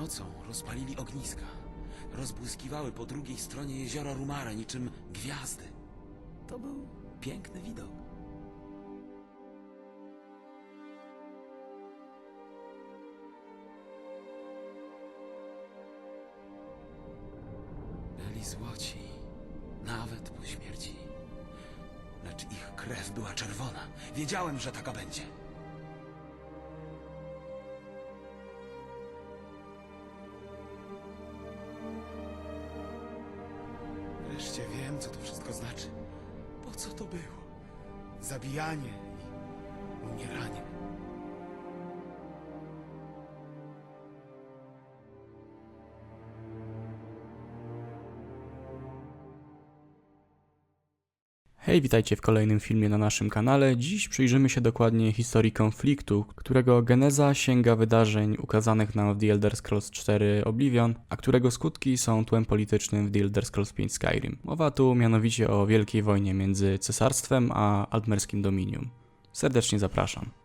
Nocą rozpalili ogniska. Rozbłyskiwały po drugiej stronie jeziora Rumara niczym gwiazdy. To był piękny widok. Byli złoci, nawet po śmierci. Lecz ich krew była czerwona. Wiedziałem, że taka będzie. Co to wszystko znaczy. Po co to było? Zabijanie i umieranie. Hej, witajcie w kolejnym filmie na naszym kanale. Dziś przyjrzymy się dokładnie historii konfliktu, którego geneza sięga wydarzeń ukazanych nam w The Elder Scrolls 4 Oblivion, a którego skutki są tłem politycznym w The Elder Scrolls 5 Skyrim. Mowa tu mianowicie o wielkiej wojnie między cesarstwem a altmerskim dominium. Serdecznie zapraszam.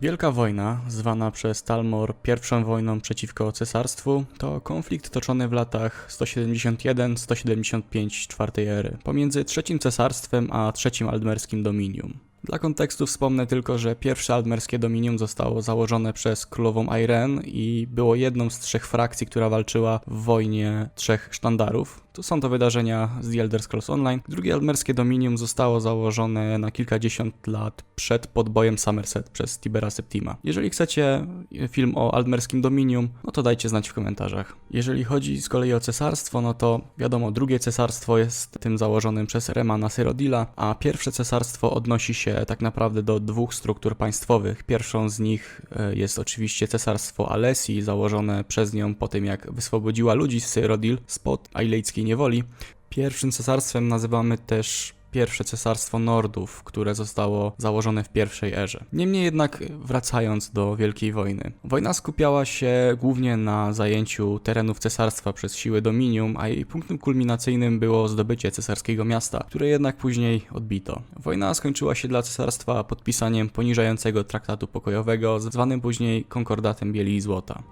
Wielka wojna, zwana przez Talmor pierwszą wojną przeciwko cesarstwu, to konflikt toczony w latach 171-175 czwartej ery pomiędzy trzecim cesarstwem a trzecim aldmerskim dominium. Dla kontekstu wspomnę tylko, że pierwsze aldmerskie dominium zostało założone przez królową Airen i było jedną z trzech frakcji, która walczyła w wojnie trzech sztandarów. To są to wydarzenia z The Elder Scrolls Online. Drugie aldmerskie dominium zostało założone na kilkadziesiąt lat przed podbojem Somerset przez Tibera Septima. Jeżeli chcecie film o aldmerskim dominium, no to dajcie znać w komentarzach. Jeżeli chodzi z kolei o cesarstwo, no to wiadomo, drugie cesarstwo jest tym założonym przez Remana Syrodila, a pierwsze cesarstwo odnosi się tak naprawdę do dwóch struktur państwowych. Pierwszą z nich e, jest oczywiście cesarstwo Alesji, założone przez nią po tym, jak wyswobodziła ludzi z Syrodil spod ailejskiej niewoli. Pierwszym cesarstwem nazywamy też pierwsze cesarstwo Nordów, które zostało założone w pierwszej erze. Niemniej jednak wracając do Wielkiej Wojny. Wojna skupiała się głównie na zajęciu terenów cesarstwa przez siły Dominium, a jej punktem kulminacyjnym było zdobycie cesarskiego miasta, które jednak później odbito. Wojna skończyła się dla cesarstwa podpisaniem poniżającego traktatu pokojowego, zwanym później Konkordatem Bieli i Złota.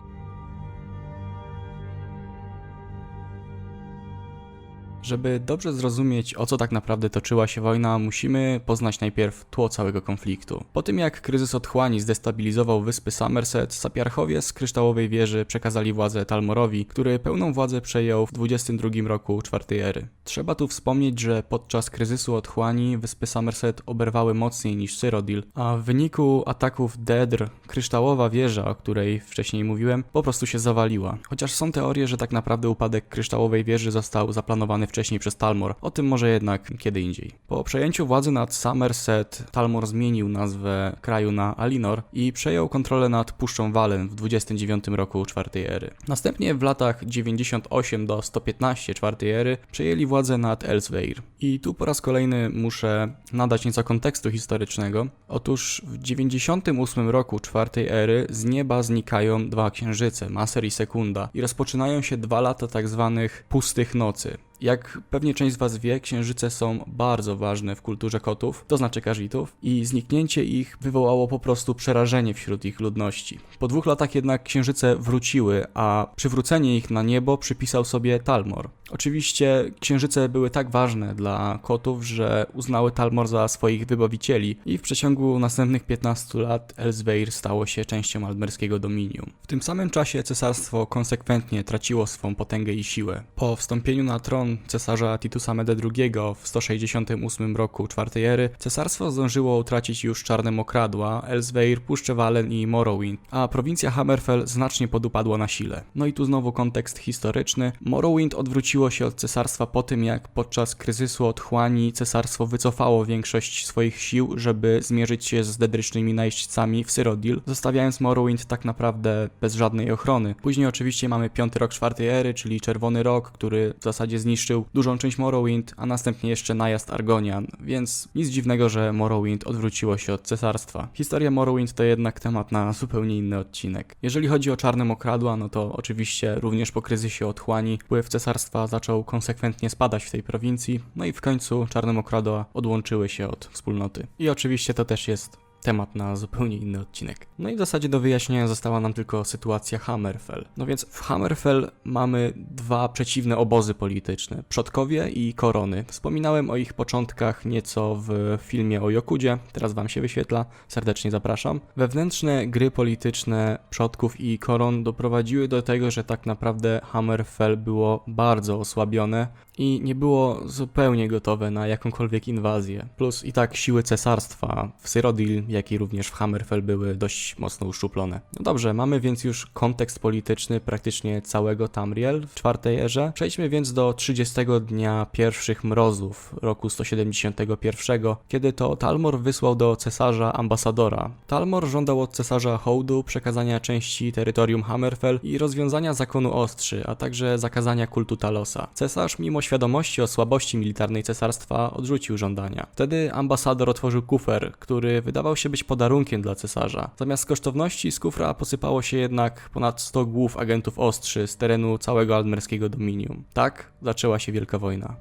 Żeby dobrze zrozumieć, o co tak naprawdę toczyła się wojna, musimy poznać najpierw tło całego konfliktu. Po tym jak kryzys otchłani zdestabilizował wyspy Somerset, sapiarchowie z kryształowej wieży przekazali władzę Talmorowi, który pełną władzę przejął w 22 roku czwartej ery. Trzeba tu wspomnieć, że podczas kryzysu otchłani wyspy Somerset oberwały mocniej niż Cyrodiil, a w wyniku ataków Dedr kryształowa wieża, o której wcześniej mówiłem, po prostu się zawaliła. Chociaż są teorie, że tak naprawdę upadek kryształowej wieży został zaplanowany wcześniej przez Talmor. O tym może jednak kiedy indziej. Po przejęciu władzy nad Somerset, Talmor zmienił nazwę kraju na Alinor i przejął kontrolę nad Puszczą Walen w 29 roku czwartej ery. Następnie w latach 98 do 115 czwartej ery przejęli władzę nad Elsweir. I tu po raz kolejny muszę nadać nieco kontekstu historycznego. Otóż w 98 roku czwartej ery z nieba znikają dwa księżyce, Maser i Sekunda, i rozpoczynają się dwa lata tak zwanych pustych nocy. Jak pewnie część z Was wie, księżyce są bardzo ważne w kulturze kotów, to znaczy karzitów, i zniknięcie ich wywołało po prostu przerażenie wśród ich ludności. Po dwóch latach jednak księżyce wróciły, a przywrócenie ich na niebo przypisał sobie Talmor. Oczywiście księżyce były tak ważne dla kotów, że uznały Talmor za swoich wybawicieli i w przeciągu następnych 15 lat Elsweir stało się częścią aldmerskiego dominium. W tym samym czasie cesarstwo konsekwentnie traciło swą potęgę i siłę. Po wstąpieniu na tron cesarza Titusa Mede II w 168 roku czwartej ery cesarstwo zdążyło utracić już czarne mokradła, Elsweir, Puszczę Walen i Morrowind, a prowincja Hammerfell znacznie podupadła na sile. No i tu znowu kontekst historyczny. Morrowind odwróciło się od cesarstwa po tym, jak podczas kryzysu otchłani cesarstwo wycofało większość swoich sił, żeby zmierzyć się z dedrycznymi najeźdźcami w Cyrodiil, zostawiając Morrowind tak naprawdę bez żadnej ochrony. Później oczywiście mamy piąty rok czwartej ery, czyli Czerwony Rok, który w zasadzie zniszczył zniszczył dużą część Morrowind, a następnie jeszcze najazd Argonian, więc nic dziwnego, że Morrowind odwróciło się od cesarstwa. Historia Morrowind to jednak temat na zupełnie inny odcinek. Jeżeli chodzi o Czarne Mokradła, no to oczywiście również po kryzysie otchłani wpływ cesarstwa zaczął konsekwentnie spadać w tej prowincji, no i w końcu Czarne Mokradła odłączyły się od wspólnoty. I oczywiście to też jest temat na zupełnie inny odcinek. No i w zasadzie do wyjaśnienia została nam tylko sytuacja Hammerfell. No więc w Hammerfell mamy dwa przeciwne obozy polityczne, przodkowie i korony. Wspominałem o ich początkach nieco w filmie o Jokudzie, teraz wam się wyświetla, serdecznie zapraszam. Wewnętrzne gry polityczne przodków i koron doprowadziły do tego, że tak naprawdę Hammerfell było bardzo osłabione i nie było zupełnie gotowe na jakąkolwiek inwazję. Plus i tak siły cesarstwa w Cyrodiil, jak i również w Hammerfell były dość mocno uszczuplone. No dobrze, mamy więc już kontekst polityczny praktycznie całego Tamriel w czwartej erze. Przejdźmy więc do 30 dnia pierwszych mrozów roku 171, kiedy to Talmor wysłał do cesarza ambasadora. Talmor żądał od cesarza hołdu przekazania części terytorium Hammerfell i rozwiązania zakonu ostrzy, a także zakazania kultu Talosa. Cesarz, mimo świadomości o słabości militarnej cesarstwa, odrzucił żądania. Wtedy ambasador otworzył kufer, który wydawał się być podarunkiem dla cesarza. Zamiast kosztowności z kufra posypało się jednak ponad 100 głów agentów ostrzy z terenu całego almerskiego dominium. Tak zaczęła się Wielka Wojna.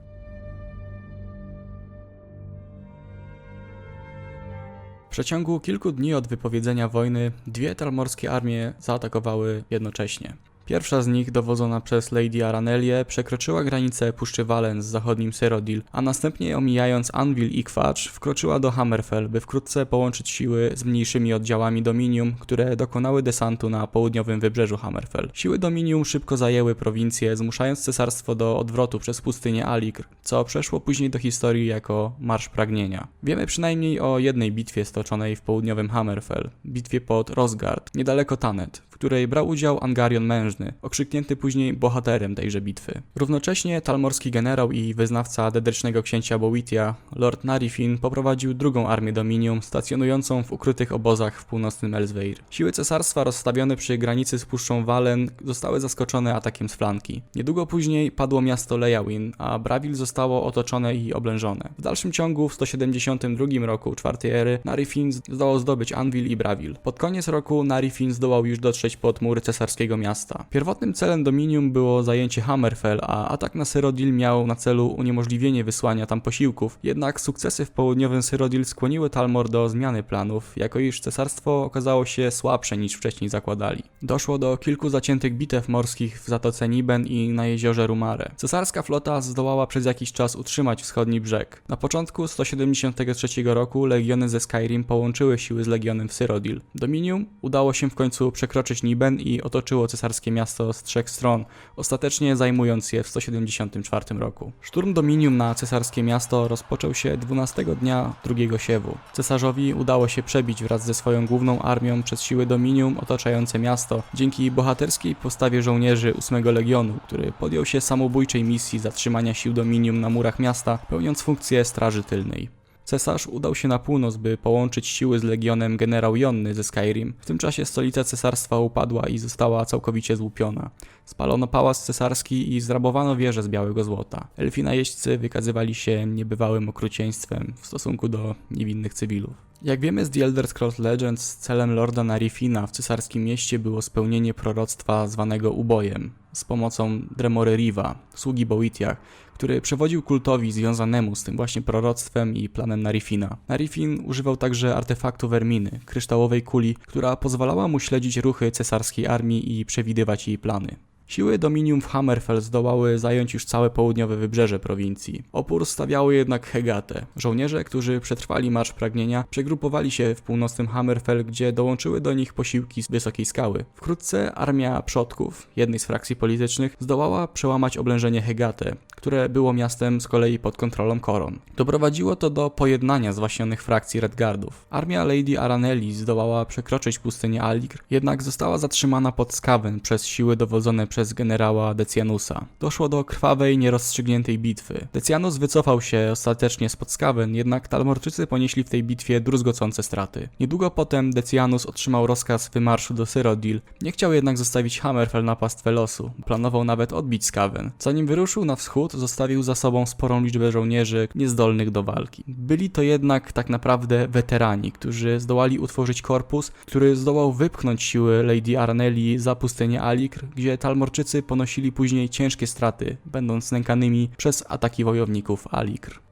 W przeciągu kilku dni od wypowiedzenia wojny dwie talmorskie armie zaatakowały jednocześnie. Pierwsza z nich, dowodzona przez Lady Aranelię, przekroczyła granicę Puszczy Walen z zachodnim Serodil, a następnie omijając Anvil i Kwacz, wkroczyła do Hammerfell, by wkrótce połączyć siły z mniejszymi oddziałami Dominium, które dokonały desantu na południowym wybrzeżu Hammerfell. Siły Dominium szybko zajęły prowincję, zmuszając cesarstwo do odwrotu przez pustynię Aligr, co przeszło później do historii jako Marsz Pragnienia. Wiemy przynajmniej o jednej bitwie stoczonej w południowym Hammerfell, bitwie pod Rosgard, niedaleko Tanet, której brał udział Angarion Mężny, okrzyknięty później bohaterem tejże bitwy. Równocześnie talmorski generał i wyznawca dedrycznego księcia Bowitia, Lord Narifin, poprowadził drugą armię Dominium, stacjonującą w ukrytych obozach w północnym Elsweir. Siły cesarstwa rozstawione przy granicy z Puszczą Walen zostały zaskoczone atakiem z flanki. Niedługo później padło miasto Lejawin, a Bravil zostało otoczone i oblężone. W dalszym ciągu w 172 roku czwartej ery Narifin zdołał zdobyć Anvil i Bravil. Pod koniec roku Narifin zdołał już dotrzeć pod mury cesarskiego miasta. Pierwotnym celem Dominium było zajęcie Hammerfell, a atak na Cyrodiil miał na celu uniemożliwienie wysłania tam posiłków. Jednak sukcesy w południowym Cyrodiil skłoniły Talmor do zmiany planów, jako iż cesarstwo okazało się słabsze niż wcześniej zakładali. Doszło do kilku zaciętych bitew morskich w Zatoce Niben i na jeziorze Rumare. Cesarska flota zdołała przez jakiś czas utrzymać wschodni brzeg. Na początku 173 roku legiony ze Skyrim połączyły siły z legionem w Cyrodiil. Dominium udało się w końcu przekroczyć I otoczyło cesarskie miasto z trzech stron, ostatecznie zajmując je w 174 roku. Szturm Dominium na cesarskie miasto rozpoczął się 12 dnia drugiego siewu. Cesarzowi udało się przebić wraz ze swoją główną armią przez siły Dominium otaczające miasto, dzięki bohaterskiej postawie żołnierzy 8 Legionu, który podjął się samobójczej misji zatrzymania sił Dominium na murach miasta, pełniąc funkcję straży tylnej. Cesarz udał się na północ, by połączyć siły z legionem generał Jonny ze Skyrim. W tym czasie stolica cesarstwa upadła i została całkowicie złupiona. Spalono pałac cesarski i zrabowano wieże z białego złota. Elfi najeźdźcy wykazywali się niebywałym okrucieństwem w stosunku do niewinnych cywilów. Jak wiemy z The Elder Scrolls Legends, celem Lorda Narifina w cesarskim mieście było spełnienie proroctwa zwanego ubojem z pomocą Dremory Riva, sługi Boitiach, który przewodził kultowi związanemu z tym właśnie proroctwem i planem Narifina. Narifin używał także artefaktu Verminy, kryształowej kuli, która pozwalała mu śledzić ruchy cesarskiej armii i przewidywać jej plany. Siły Dominium w Hammerfell zdołały zająć już całe południowe wybrzeże prowincji. Opór stawiały jednak Hegate. Żołnierze, którzy przetrwali Marsz Pragnienia, przegrupowali się w północnym Hammerfell, gdzie dołączyły do nich posiłki z wysokiej skały. Wkrótce armia przodków, jednej z frakcji politycznych, zdołała przełamać oblężenie Hegate, które było miastem z kolei pod kontrolą Koron. Doprowadziło to do pojednania zwaśnionych frakcji Redguardów. Armia Lady Araneli zdołała przekroczyć pustynię Aligr, jednak została zatrzymana pod Skaven przez siły dowodzone przez generała Decjanusa. Doszło do krwawej, nierozstrzygniętej bitwy. Decjanus wycofał się ostatecznie spod Skaven, jednak Talmorczycy ponieśli w tej bitwie druzgocące straty. Niedługo potem Decjanus otrzymał rozkaz wymarszu do Cyrodiil, nie chciał jednak zostawić Hammerfell na pastwę losu. Planował nawet odbić Skaven. Zanim wyruszył na wschód, zostawił za sobą sporą liczbę żołnierzy niezdolnych do walki. Byli to jednak tak naprawdę weterani, którzy zdołali utworzyć korpus, który zdołał wypchnąć siły Lady Arneli za pustynię Alikr, gdzie Talmorczycy ponosili później ciężkie straty, będąc nękanymi przez ataki wojowników Alikr.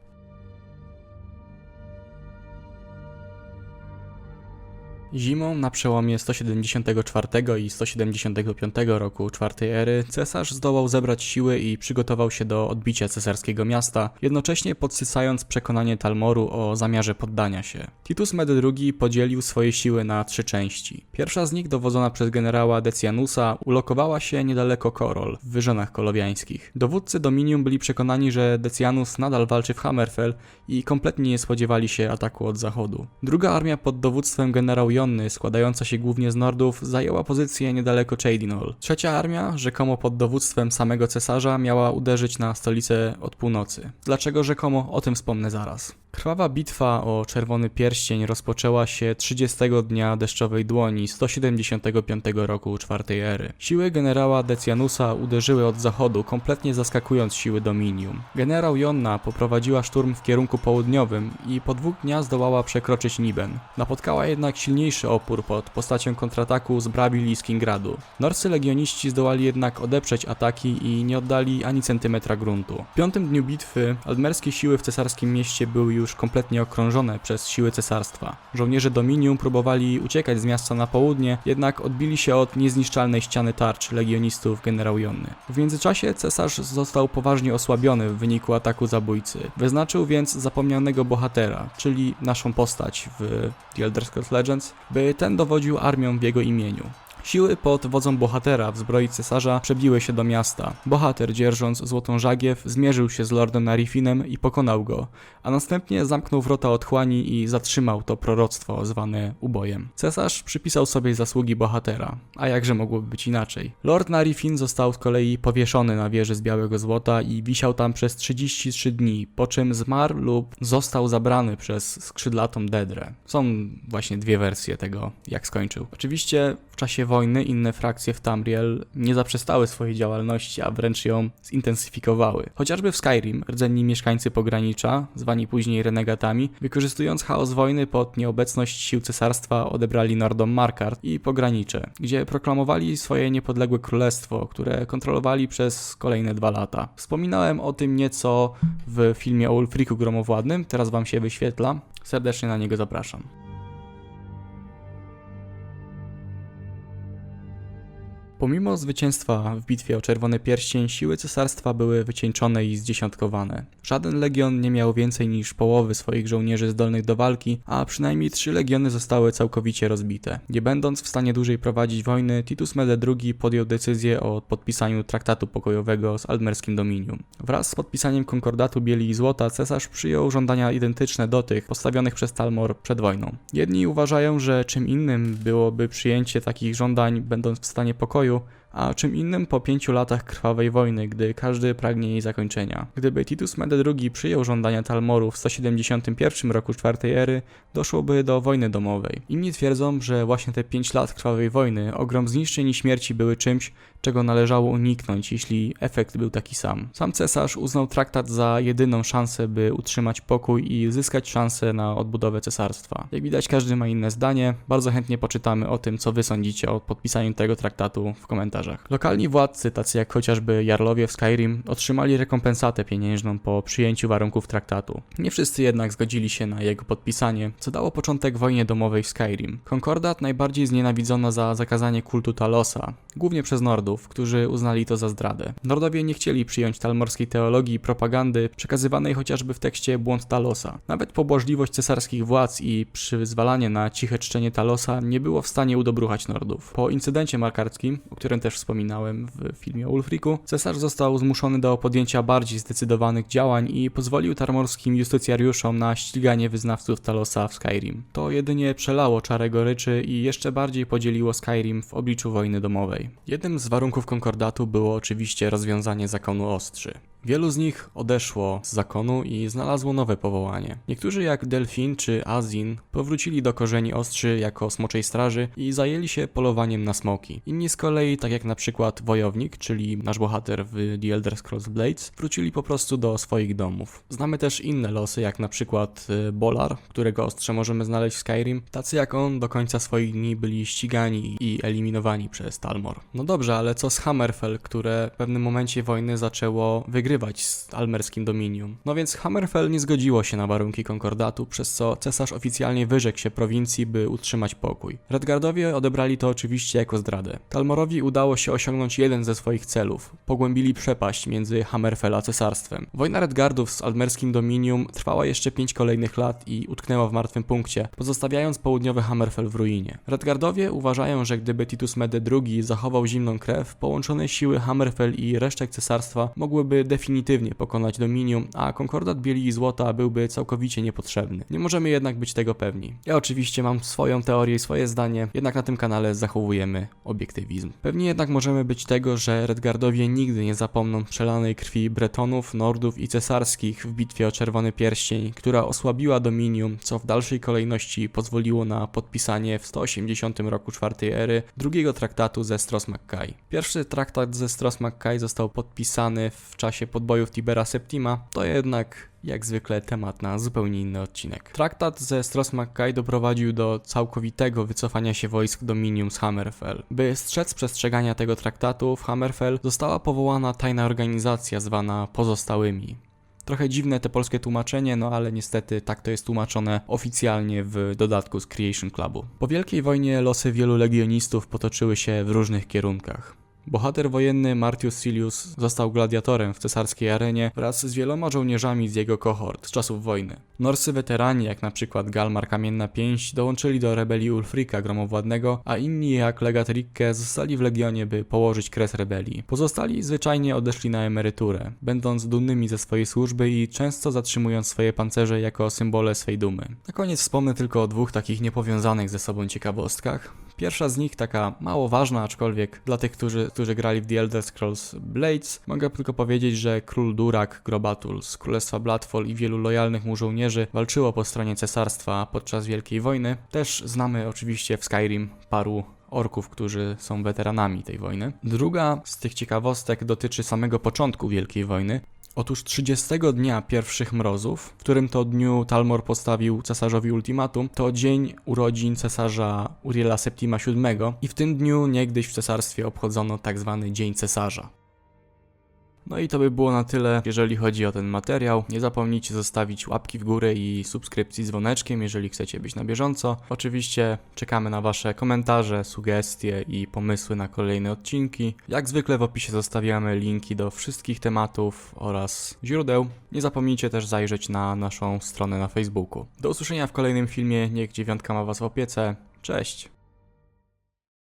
Zimą na przełomie 174 i 175 roku czwartej ery cesarz zdołał zebrać siły i przygotował się do odbicia cesarskiego miasta, jednocześnie podsycając przekonanie Talmoru o zamiarze poddania się. Titus Med II podzielił swoje siły na trzy części. Pierwsza z nich, dowodzona przez generała Decianusa, ulokowała się niedaleko Korol, w wyżynach kolowiańskich. Dowódcy Dominium byli przekonani, że Decianus nadal walczy w Hammerfell i kompletnie nie spodziewali się ataku od zachodu. Druga armia pod dowództwem generał Jonny, składająca się głównie z Nordów, zajęła pozycję niedaleko Chadinol. Trzecia armia, rzekomo pod dowództwem samego cesarza, miała uderzyć na stolicę od północy. Dlaczego rzekomo? O tym wspomnę zaraz. Krwawa bitwa o Czerwony Pierścień rozpoczęła się 30 dnia deszczowej dłoni 175 roku czwartej ery. Siły generała Decianusa uderzyły od zachodu, kompletnie zaskakując siły Dominium. Generał Jonna poprowadziła szturm w kierunku południowym i po dwóch dniach zdołała przekroczyć Niben. Napotkała jednak silniejszy opór pod postacią kontrataku z Brabil i Skingradu. Norscy legioniści zdołali jednak odeprzeć ataki i nie oddali ani centymetra gruntu. W piątym dniu bitwy admerskie siły w cesarskim mieście były już kompletnie okrążone przez siły cesarstwa. Żołnierze Dominium próbowali uciekać z miasta na południe, jednak odbili się od niezniszczalnej ściany tarcz legionistów generał Jonny. W międzyczasie cesarz został poważnie osłabiony w wyniku ataku zabójcy. Wyznaczył więc zapomnianego bohatera, czyli naszą postać w The Elder Scrolls Legends, by ten dowodził armią w jego imieniu. Siły pod wodzą bohatera w zbroi cesarza przebiły się do miasta. Bohater, dzierżąc złotą żagiew, zmierzył się z lordem Narifinem i pokonał go, a następnie zamknął wrota otchłani i zatrzymał to proroctwo zwane ubojem. Cesarz przypisał sobie zasługi bohatera, a jakże mogłoby być inaczej. Lord Narifin został z kolei powieszony na wieży z białego złota i wisiał tam przez 33 dni, po czym zmarł lub został zabrany przez skrzydlatą Dedrę. Są właśnie dwie wersje tego, jak skończył. Oczywiście w czasie wojny inne frakcje w Tamriel nie zaprzestały swojej działalności, a wręcz ją zintensyfikowały. Chociażby w Skyrim rdzenni mieszkańcy pogranicza, zwani później renegatami, wykorzystując chaos wojny pod nieobecność sił cesarstwa odebrali Nordom Markart i pogranicze, gdzie proklamowali swoje niepodległe królestwo, które kontrolowali przez kolejne dwa lata. Wspominałem o tym nieco w filmie o Ulfriku Gromowładnym, teraz wam się wyświetla. Serdecznie na niego zapraszam. Pomimo zwycięstwa w bitwie o Czerwony Pierścień, siły cesarstwa były wycieńczone i zdziesiątkowane. Żaden legion nie miał więcej niż połowy swoich żołnierzy zdolnych do walki, a przynajmniej trzy legiony zostały całkowicie rozbite. Nie będąc w stanie dłużej prowadzić wojny, Titus Mede II podjął decyzję o podpisaniu traktatu pokojowego z Aldmerskim Dominium. Wraz z podpisaniem konkordatu Bieli i Złota cesarz przyjął żądania identyczne do tych postawionych przez Talmor przed wojną. Jedni uważają, że czym innym byłoby przyjęcie takich żądań, będąc w stanie pokoju, you. A czym innym po pięciu latach krwawej wojny, gdy każdy pragnie jej zakończenia. Gdyby Titus Mede II przyjął żądania Talmoru w 171 roku czwartej ery, doszłoby do wojny domowej. Inni twierdzą, że właśnie te pięć lat krwawej wojny, ogrom zniszczeń i śmierci były czymś, czego należało uniknąć, jeśli efekt był taki sam. Sam cesarz uznał traktat za jedyną szansę, by utrzymać pokój i zyskać szansę na odbudowę cesarstwa. Jak widać, każdy ma inne zdanie. Bardzo chętnie poczytamy o tym, co wy sądzicie o podpisaniu tego traktatu w komentarzach. Lokalni władcy, tacy jak chociażby Jarlowie w Skyrim, otrzymali rekompensatę pieniężną po przyjęciu warunków traktatu. Nie wszyscy jednak zgodzili się na jego podpisanie, co dało początek wojnie domowej w Skyrim. Konkordat najbardziej znienawidzono za zakazanie kultu Talosa, głównie przez Nordów, którzy uznali to za zdradę. Nordowie nie chcieli przyjąć talmorskiej teologii i propagandy przekazywanej chociażby w tekście Błąd Talosa. Nawet pobłażliwość cesarskich władz i przyzwalanie na ciche czczenie Talosa nie było w stanie udobruchać Nordów. Po incydencie markarskim, o którym też też wspominałem w filmie o Ulfriku, cesarz został zmuszony do podjęcia bardziej zdecydowanych działań i pozwolił tarmorskim justycjariuszom na ściganie wyznawców Talosa w Skyrim. To jedynie przelało czarę goryczy i jeszcze bardziej podzieliło Skyrim w obliczu wojny domowej. Jednym z warunków konkordatu było oczywiście rozwiązanie zakonu ostrzy. Wielu z nich odeszło z zakonu i znalazło nowe powołanie. Niektórzy jak Delfin czy Azin powrócili do korzeni ostrzy jako smoczej straży i zajęli się polowaniem na smoki. Inni z kolei, tak jak na przykład Wojownik, czyli nasz bohater w The Elder Scrolls Blades, wrócili po prostu do swoich domów. Znamy też inne losy, jak na przykład y, Bolar, którego ostrze możemy znaleźć w Skyrim. Tacy jak on do końca swoich dni byli ścigani i eliminowani przez Talmor. No dobrze, ale co z Hammerfell, które w pewnym momencie wojny zaczęło wygrywać z almerskim dominium? No więc Hammerfell nie zgodziło się na warunki konkordatu, przez co cesarz oficjalnie wyrzekł się prowincji, by utrzymać pokój. Redgardowie odebrali to oczywiście jako zdradę. Talmorowi udało się osiągnąć jeden ze swoich celów. Pogłębili przepaść między Hammerfell a cesarstwem. Wojna Redgardów z almerskim dominium trwała jeszcze pięć kolejnych lat i utknęła w martwym punkcie, pozostawiając południowy Hammerfell w ruinie. Redgardowie uważają, że gdyby Titus Mede II zachował zimną krew, połączone siły Hammerfell i resztek cesarstwa mogłyby definitywnie pokonać dominium, a konkordat bieli i złota byłby całkowicie niepotrzebny. Nie możemy jednak być tego pewni. Ja oczywiście mam swoją teorię i swoje zdanie, jednak na tym kanale zachowujemy obiektywizm. Pewnie jednak możemy być tego, że Redgardowie nigdy nie zapomną przelanej krwi Bretonów, Nordów i cesarskich w bitwie o Czerwony Pierścień, która osłabiła dominium, co w dalszej kolejności pozwoliło na podpisanie w 180 roku czwartej ery drugiego traktatu ze Stros. Pierwszy traktat ze Stros został podpisany w czasie podbojów Tibera Septima, to jednak jak zwykle temat na zupełnie inny odcinek. Traktat ze Stros Mackay doprowadził do całkowitego wycofania się wojsk Dominium z Hammerfell. By strzec przestrzegania tego traktatu w Hammerfell została powołana tajna organizacja zwana Pozostałymi. Trochę dziwne te polskie tłumaczenie, no ale niestety tak to jest tłumaczone oficjalnie w dodatku z Creation Clubu. Po Wielkiej Wojnie losy wielu legionistów potoczyły się w różnych kierunkach. Bohater wojenny Martius Silius został gladiatorem w cesarskiej arenie wraz z wieloma żołnierzami z jego kohort z czasów wojny. Norscy weterani, jak na przykład Galmar Kamienna Pięść, dołączyli do rebelii Ulfrika Gromowładnego, a inni jak legat Rikke zostali w legionie, by położyć kres rebelii. Pozostali zwyczajnie odeszli na emeryturę, będąc dumnymi ze swojej służby i często zatrzymując swoje pancerze jako symbole swej dumy. Na koniec wspomnę tylko o dwóch takich niepowiązanych ze sobą ciekawostkach. Pierwsza z nich taka mało ważna, aczkolwiek dla tych, którzy, którzy grali w The Elder Scrolls Blades, mogę tylko powiedzieć, że król Durak Grobatul z Królestwa Bladfall i wielu lojalnych mu żołnierzy walczyło po stronie cesarstwa podczas Wielkiej Wojny. Też znamy oczywiście w Skyrim paru orków, którzy są weteranami tej wojny. Druga z tych ciekawostek dotyczy samego początku Wielkiej Wojny. Otóż 30 dnia pierwszych mrozów, w którym to dniu Talmor postawił cesarzowi ultimatum, to dzień urodzin cesarza Uriela Septima VII i w tym dniu niegdyś w cesarstwie obchodzono tak zwany Dzień Cesarza. No i to by było na tyle, jeżeli chodzi o ten materiał. Nie zapomnijcie zostawić łapki w górę i subskrypcji z dzwoneczkiem, jeżeli chcecie być na bieżąco. Oczywiście czekamy na Wasze komentarze, sugestie i pomysły na kolejne odcinki. Jak zwykle w opisie zostawiamy linki do wszystkich tematów oraz źródeł. Nie zapomnijcie też zajrzeć na naszą stronę na Facebooku. Do usłyszenia w kolejnym filmie. Niech dziewiątka ma Was w opiece. Cześć!